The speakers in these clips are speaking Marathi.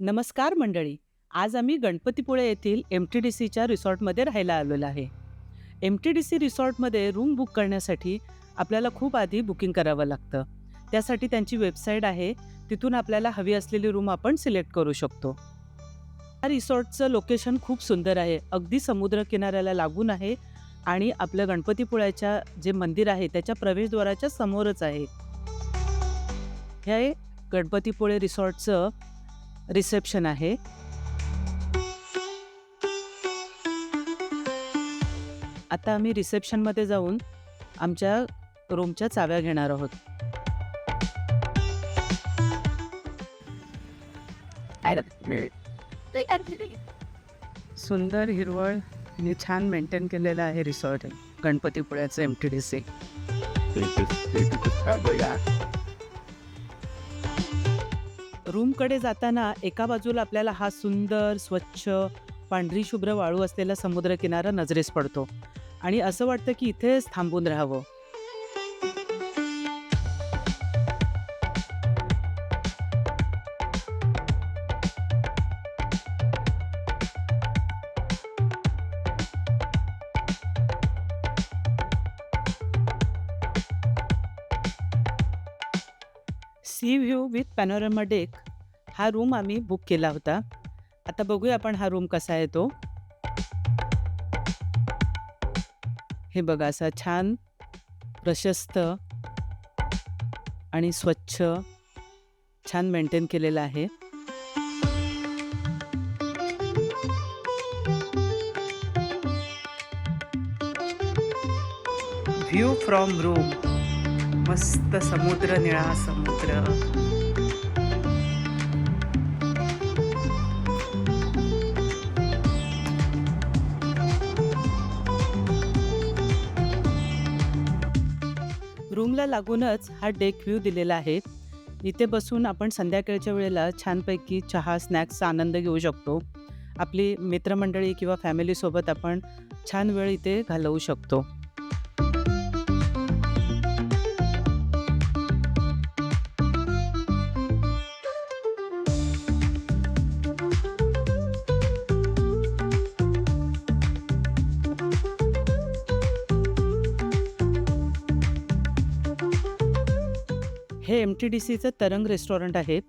नमस्कार मंडळी. आज आम्ही गणपतीपुळे येथील एम टी डी सीच्या रिसॉर्टमध्ये राहायला आलेलो आहे. एम टी डी सी रिसॉर्टमध्ये रूम बुक करण्यासाठी आपल्याला खूप आधी बुकिंग करावं लागतं. त्यासाठी त्यांची वेबसाईट आहे. तिथून आपल्याला हवी असलेली रूम आपण सिलेक्ट करू शकतो. या रिसॉर्टचं लोकेशन खूप सुंदर आहे. अगदी समुद्र किनाऱ्याला लागून आहे आणि आपलं गणपतीपुळ्याच्या जे मंदिर आहे त्याच्या प्रवेशद्वाराच्या समोरच आहे. हे गणपतीपुळे रिसॉर्टचं रिसेप्शन आहे. आता आम्ही रिसेप्शनमध्ये जाऊन आमच्या रूमच्या चाव्या घेणार आहोत. सुंदर हिरवळ आणि छान मेंटेन केलेलं आहे रिसॉर्ट गणपतीपुळ्याचं एम टी डी सी रूमकडे जाताना एका बाजूला आपल्याला हा सुंदर स्वच्छ पांढरी शुभ्र वाळू असलेला समुद्रकिनारा नजरेस पडतो. आणि असं वाटतं की इथेच थांबून राहावं. Sea view with panorama deck हा रूम आम्ही बुक केला होता. आता बघूया आपण हा रूम कसा आहे तो हे बघा असा छान प्रशस्त आणि स्वच्छ छान मेंटेन केलेला आहे. व्ह्यू फ्रॉम रूम मस्त समुद्र निळा समुद्र. रूमला लागूनच हा डेक व्ह्यू दिलेला आहे. इथे बसून आपण संध्याकाळच्या वेळेला छानपैकी चहा स्नॅक्सचा आनंद घेऊ शकतो. आपली मित्रमंडळी किंवा फॅमिलीसोबत आपण छान वेळ इथे घालवू शकतो. हे एम टी डी सीचं तरंग रेस्टॉरंट आहे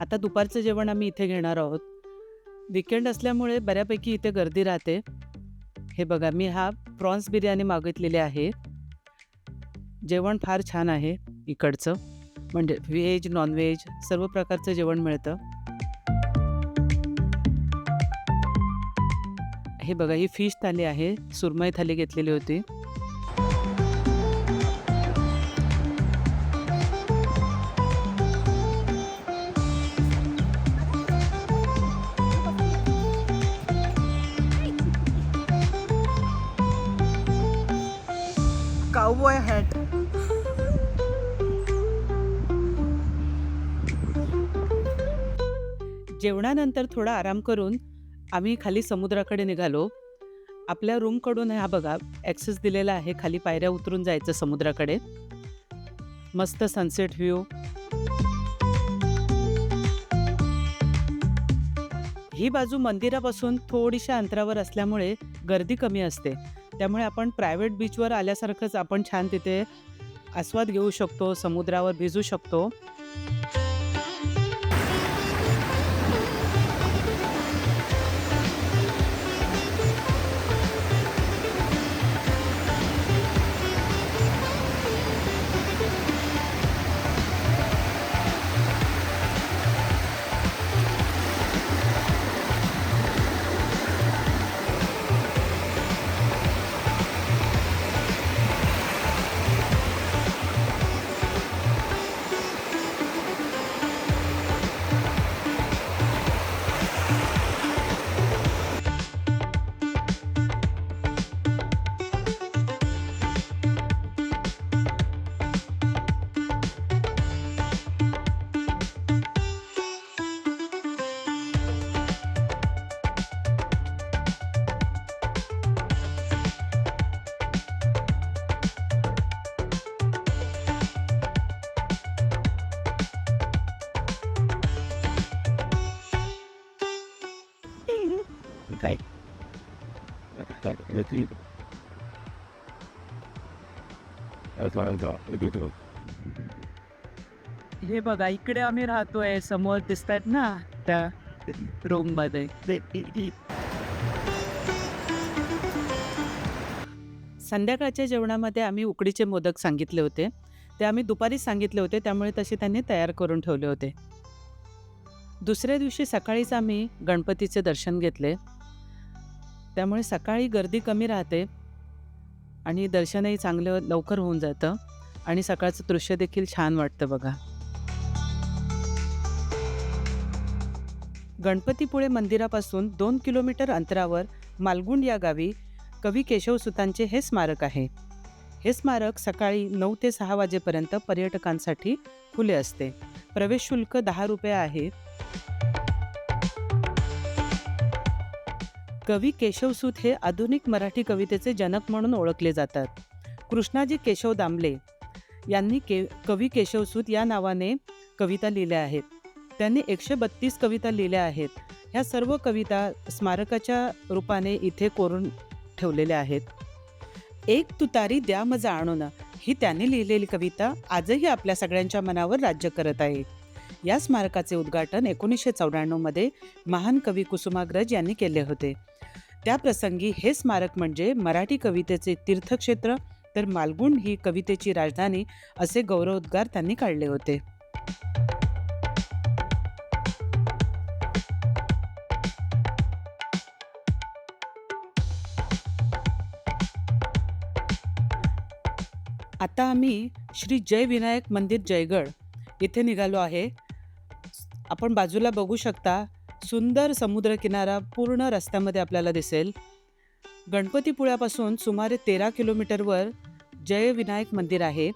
आता दुपारचं जेवण आम्ही इथे घेणार आहोत. विकेंड असल्यामुळे बऱ्यापैकी इथे गर्दी राहते. हे बघा मी हा प्रॉन्स बिर्याणी मागितलेली आहे. जेवण फार छान आहे इकडचं. म्हणजे व्हेज नॉनव्हेज सर्व प्रकारचं जेवण मिळतं. हे बघा ही फिश थाली आहे. सुरमई थाली घेतलेली होती. Cowboy hat. जेवणानंतर थोडा आराम करून आम्ही खाली समुद्राकडे निघालो. आपल्या रूमकडून हा बघा ॲक्सेस दिलेला आहे. खाली पायऱ्या उतरून जायचं समुद्राकडे. मस्त सनसेट व्ह्यू ही बाजू मंदिरापासून थोडीशा अंतरावर असल्यामुळे गर्दी कमी असते. त्यामुळे आपण प्रायव्हेट बीचवर आल्यासारखंच आपण छान तिथे आस्वाद घेऊ शकतो समुद्रावर भिजू शकतो. काय हे बघा इकडे आम्ही राहतोय समोर दिसत आहेत ना त्या रूममध्ये संध्याकाळच्या जेवणामध्ये आम्ही उकडीचे मोदक सांगितले होते. ते आम्ही दुपारीच सांगितले होते त्यामुळे तसे त्यांनी तयार करून ठेवले होते. दुसऱ्या दिवशी सकाळीच आम्ही गणपतीचे दर्शन घेतले. त्यामुळे सकाळी गर्दी कमी राहते आणि दर्शनही चांगलं लवकर होऊन जातं आणि सकाळचं दृश्य देखील छान वाटतं बघा. गणपतीपुळे मंदिरापासून दोन किलोमीटर अंतरावर मालगुंड या गावी कवी केशवसुतांचे हे स्मारक आहे. हे स्मारक सकाळी नऊ ते सहा वाजेपर्यंत पर्यटकांसाठी खुले असते. प्रवेश शुल्क दहा रुपये आहे. कवी केशवसूत हे आधुनिक मराठी कवितेचे जनक म्हणून ओळखले जातात. कृष्णाजी केशव दामले यांनी के कवी केशवसूत या नावाने कविता लिहिल्या आहेत. त्यांनी एकशे बत्तीस कविता लिहिल्या आहेत. ह्या सर्व कविता स्मारकाच्या रूपाने इथे कोरून ठेवलेल्या आहेत. एक तुतारी द्या मजा आणून ही त्याने लिहिलेली कविता आजही आपल्या सगळ्यांच्या मनावर राज्य करत आहे. या स्मारकाचे उद्घाटन एकोणीसशे चौऱ्याण्णवमध्ये महान कवी कुसुमाग्रज यांनी केले होते. त्या प्रसंगी हे स्मारक म्हणजे मराठी कवितेचे तीर्थक्षेत्र तर मालगुंड ही कवितेची राजधानी असे गौरवोद्गार त्यांनी काढले होते. आता आम्ही श्री जय विनायक मंदिर जयगड इथे निघालो आहे. आपण बाजूला बघू शकता सुंदर समुद्रकिनारा पूर्ण रस्त्यामध्ये आपल्याला दिसेल. गणपतीपुळ्यापासून सुमारे तेरा किलोमीटरवर जय विनायक मंदिर आहे.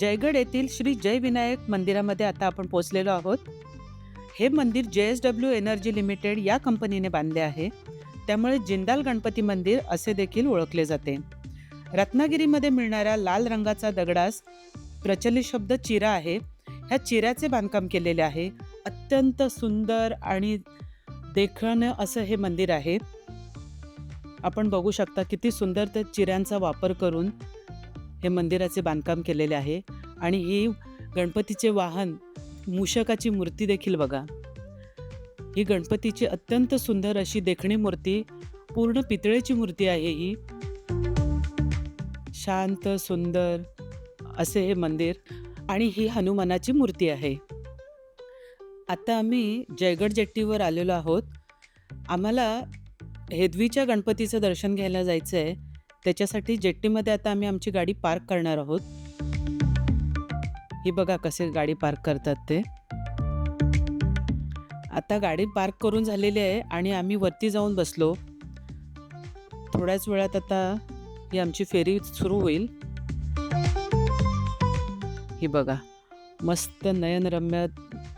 जयगड येथील श्री जय विनायक मंदिरामध्ये आता आपण पोहोचलेलो आहोत. हे मंदिर जे एस डब्ल्यू एनर्जी लिमिटेड या कंपनीने बांधले आहे. त्यामुळे जिंदाल गणपती मंदिर असे देखील ओळखले जाते. रत्नागिरीमध्ये मिळणाऱ्या लाल रंगाचा दगडास प्रचलित शब्द चिरा आहे. ह्या चिऱ्याचे बांधकाम केलेले आहे. अत्यंत सुंदर आणि देखणं असं हे मंदिर आहे. आपण बघू शकता किती सुंदर त्या चिऱ्यांचा वापर करून हे मंदिराचे बांधकाम केलेले आहे. आणि ही गणपतीचे वाहन मूषकाची मूर्ती देखील बघा. ही गणपतीची अत्यंत सुंदर अशी देखणी मूर्ती पूर्ण पितळेची मूर्ती आहे ही. शांत सुंदर असे हे मंदिर आणि ही हनुमानाची मूर्ती आहे. आता आम्ही जयगड जेट्टीवर आलेलो आहोत. आम्हाला हेदवीच्या गणपतीचं दर्शन घ्यायला जायचं आहे त्याच्यासाठी जेट्टीमध्ये आता आम्ही आमची गाडी पार्क करणार आहोत. ही बघा कसे गाडी पार्क करतात ते. आता गाडी पार्क करून झालेली आहे आणि आम्ही वरती जाऊन बसलो. थोड्याच वेळात आता ही आमची फेरी सुरू होईल. ही बघा मस्त नयनरम्य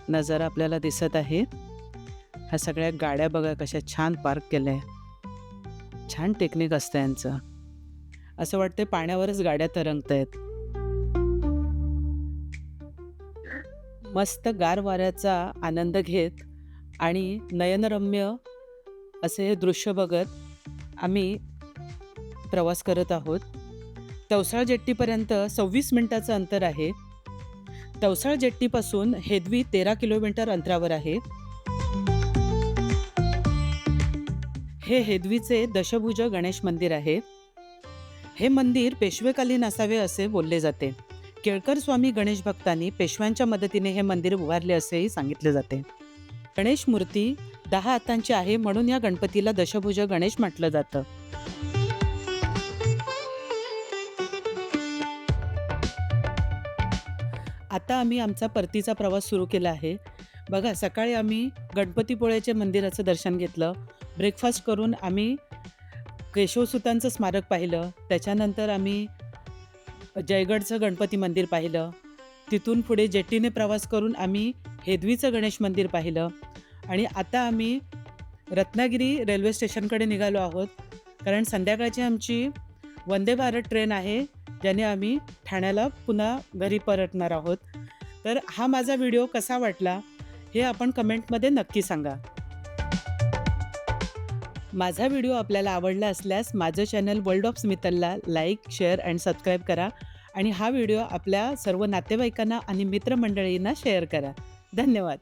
नजारा आपल्याला दिसत आहे. ह्या सगळ्या गाड्या बघा कशा छान पार्क केल्या छान टेक्निक असतं यांचं. असं वाटतं पाण्यावरच गाड्या तरंगत आहेत मस्त गार वाऱ्याचा आनंद घेत आणि नयनरम्य असे हे दृश्य बघत आम्ही प्रवास करत आहोत. तवसाळ जेट्टीपर्यंत सव्वीस मिनिटाचं अंतर आहे. तवसाळ जेट्टीपासून हेदवी तेरा किलोमीटर अंतरावर आहे. हे हेदवीचे दशभुज गणेश मंदिर आहे. हे मंदिर पेशवेकालीन असावे असे बोलले जाते. केळकर स्वामी गणेश भक्तांनी पेशव्यांच्या मदतीने हे मंदिर उभारले असेही सांगितले जाते. गणेश मूर्ती दहा हातांची आहे म्हणून या गणपतीला दशभुज गणेश म्हटलं जातं. आता आम्ही आमचा परतीचा प्रवास सुरू केला आहे. बघा सकाळी आम्ही गणपतीपुळ्याच्या मंदिराचं दर्शन घेतलं. ब्रेकफास्ट करून आम्ही केशवसुतांचं स्मारक पाहिलं. त्याच्यानंतर आम्ही जयगडचं गणपती मंदिर पाहिलं. तिथून पुढे जेट्टीने प्रवास करून आम्ही हेदवीचं गणेश मंदिर पाहिलं. आणि आता आम्ही रत्नागिरी रेल्वे स्टेशनकडे निघालो आहोत. कारण संध्याकाळची आमची वंदे भारत ट्रेन आहे ज्याने आम्ही ठाण्याला पुन्हा घरी परतणार आहोत. तर हा माझा व्हिडिओ कसा वाटला हे आपण कमेंटमध्ये नक्की सांगा. माझा व्हिडिओ आपल्याला आवडला असल्यास माझं चॅनल वर्ल्ड ऑफ स्मितलला लाईक शेअर अँड सबस्क्राईब करा. आणि हा व्हिडिओ आपल्या सर्व नातेवाईकांना आणि मित्रमंडळींना शेअर करा. धन्यवाद.